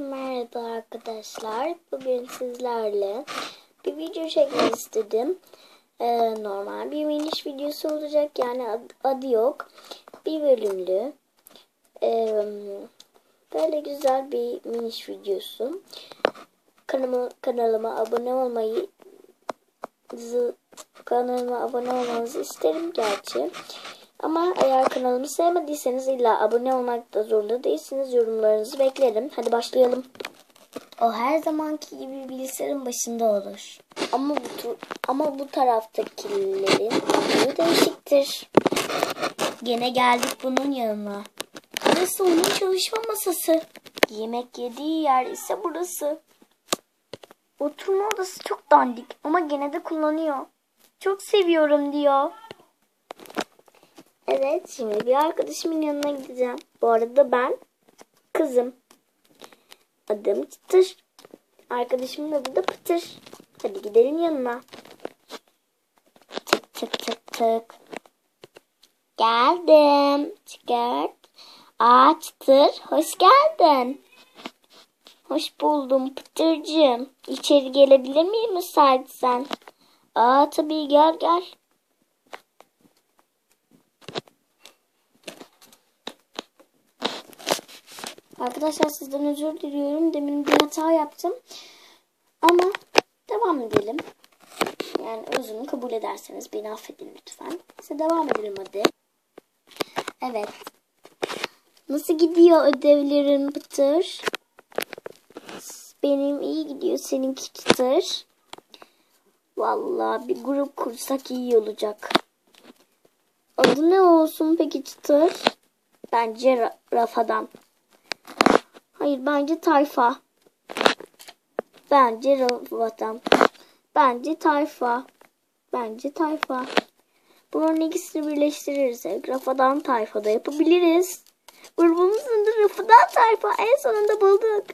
Merhaba arkadaşlar. Bugün sizlerle bir video çekmek istedim. Ee, normal bir miniş videosu olacak. Yani ad- adı yok. Bir bölümlü. Ee, böyle güzel bir miniş videosu. Kanalıma, kanalıma abone olmayı kanalıma abone olmanızı isterim gerçi. Ama eğer kanalımı sevmediyseniz illa abone olmak da zorunda değilsiniz. Yorumlarınızı beklerim. Hadi başlayalım. O her zamanki gibi bilgisayarın başında olur. Ama bu ama bu taraftakilerin huyu değişiktir. Gene geldik bunun yanına. Burası onun çalışma masası. Yemek yediği yer ise burası. Oturma odası çok dandik ama gene de kullanıyor. Çok seviyorum diyor. Evet, şimdi bir arkadaşımın yanına gideceğim. Bu arada ben kızım. Adım Çıtır. Arkadaşımın adı da Pıtır. Hadi gidelim yanına. Tık tık tık tık. Geldim. Çıkart. Aa Çıtır, hoş geldin. Hoş buldum Pıtırcığım. İçeri gelebilir miyim müsaitsen? Aa tabii gel gel. Arkadaşlar sizden özür diliyorum. Demin bir hata yaptım. Ama devam edelim. Yani özümü kabul ederseniz beni affedin lütfen. Size devam edelim hadi. Evet. Nasıl gidiyor ödevlerin Pıtır? Benim iyi gidiyor. Seninki Çıtır. Vallahi bir grup kursak iyi olacak. Adı ne olsun peki Çıtır? Bence Ra- Rafadan. Hayır bence tayfa. Bence Rafadan. Bence tayfa. Bence tayfa. Bunların ikisini birleştirirsek Rafadan tayfada yapabiliriz. Grubumuzun da Rafadan tayfa. En sonunda bulduk.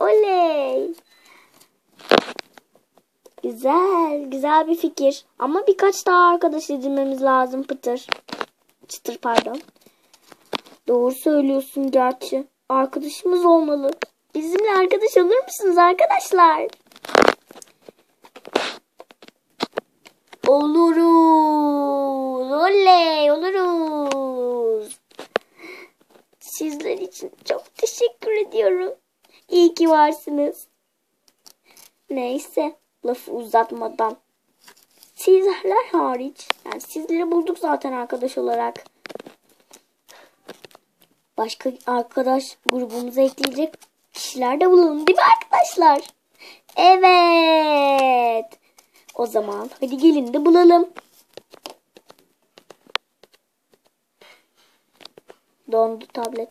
Oley. Güzel. Güzel bir fikir. Ama birkaç daha arkadaş edinmemiz lazım Pıtır. Çıtır pardon. Doğru söylüyorsun gerçi. Arkadaşımız olmalı. Bizimle arkadaş olur musunuz arkadaşlar? Oluruz. Oley oluruz. Sizler için çok teşekkür ediyorum. İyi ki varsınız. Neyse lafı uzatmadan. Sizler hariç. Yani sizleri bulduk zaten arkadaş olarak. Başka arkadaş grubumuza ekleyecek kişiler de bulalım değil mi arkadaşlar? Evet. O zaman hadi gelin de bulalım. Dondu tablet.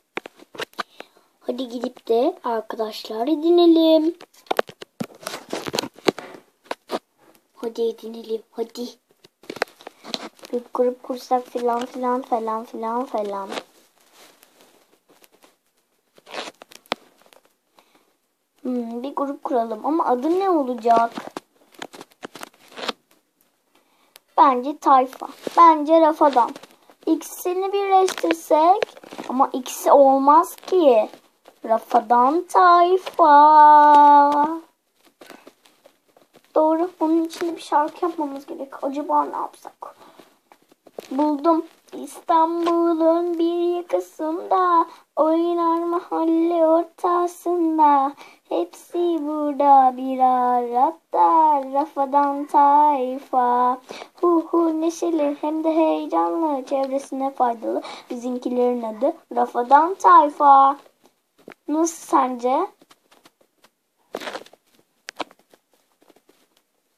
Hadi gidip de arkadaşlar edinelim. Hadi edinelim hadi. Bir grup kursak filan filan falan filan falan. Bir grup kuralım ama adı ne olacak? Bence tayfa. Bence rafadan. İkisini birleştirsek ama ikisi olmaz ki. Rafadan tayfa. Doğru. Bunun için bir şarkı yapmamız gerek. Acaba ne yapsak? Buldum. İstanbul'un bir yakasında oynar mahalle ortasında hepsi burada bir arada rafadan tayfa hu hu neşeli hem de heyecanlı çevresine faydalı bizimkilerin adı rafadan tayfa nasıl sence?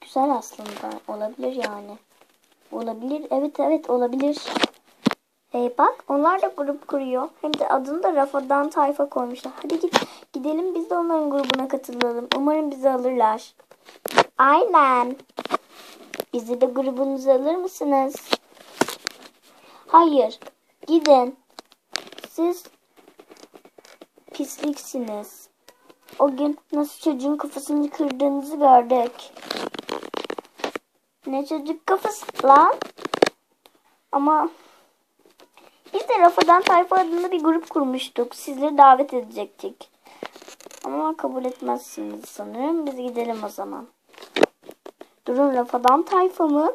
Güzel aslında olabilir yani. Olabilir. Evet evet olabilir. Hey bak onlar da grup kuruyor. Hem de adını da Rafadan Tayfa koymuşlar. Hadi git gidelim biz de onların grubuna katılalım. Umarım bizi alırlar. Aynen. Bizi de grubunuza alır mısınız? Hayır. Gidin. Siz pisliksiniz. O gün nasıl çocuğun kafasını kırdığınızı gördük. Ne çocuk kafası lan? Ama biz de Rafadan Tayfa adında bir grup kurmuştuk. Sizleri davet edecektik. Ama kabul etmezsiniz sanırım. Biz gidelim o zaman. Durun Rafadan tayfa mı?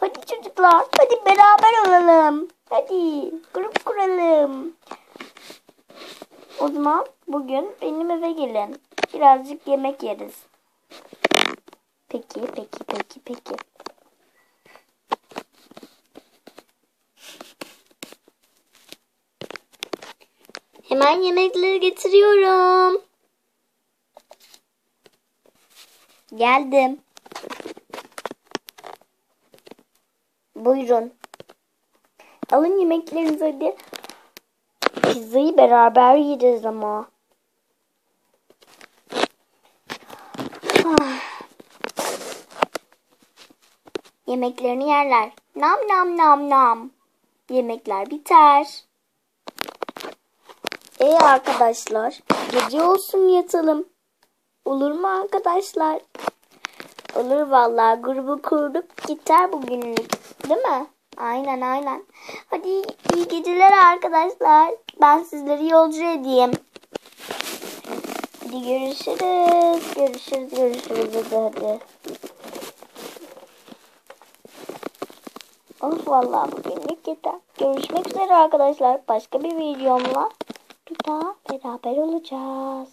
Hadi çocuklar hadi beraber olalım. Hadi grup kuralım. O zaman bugün benim eve gelin. Birazcık yemek yeriz. Peki peki peki peki. Hemen yemekleri getiriyorum. Geldim. Buyurun. Alın yemeklerinizi hadi. Pizzayı beraber yiyeceğiz ama. Ah. Yemeklerini yerler. Nam nam nam nam. Yemekler biter. Ey arkadaşlar, gece olsun yatalım. Olur mu arkadaşlar? Olur vallahi grubu kurduk gider bugünlük. Değil mi? Aynen aynen. Hadi iyi geceler arkadaşlar. Ben sizleri yolcu edeyim. Hadi görüşürüz. Görüşürüz görüşürüz hadi. Of vallahi bugünlük yeter. Görüşmek üzere arkadaşlar. Başka bir videomla bir daha beraber olacağız.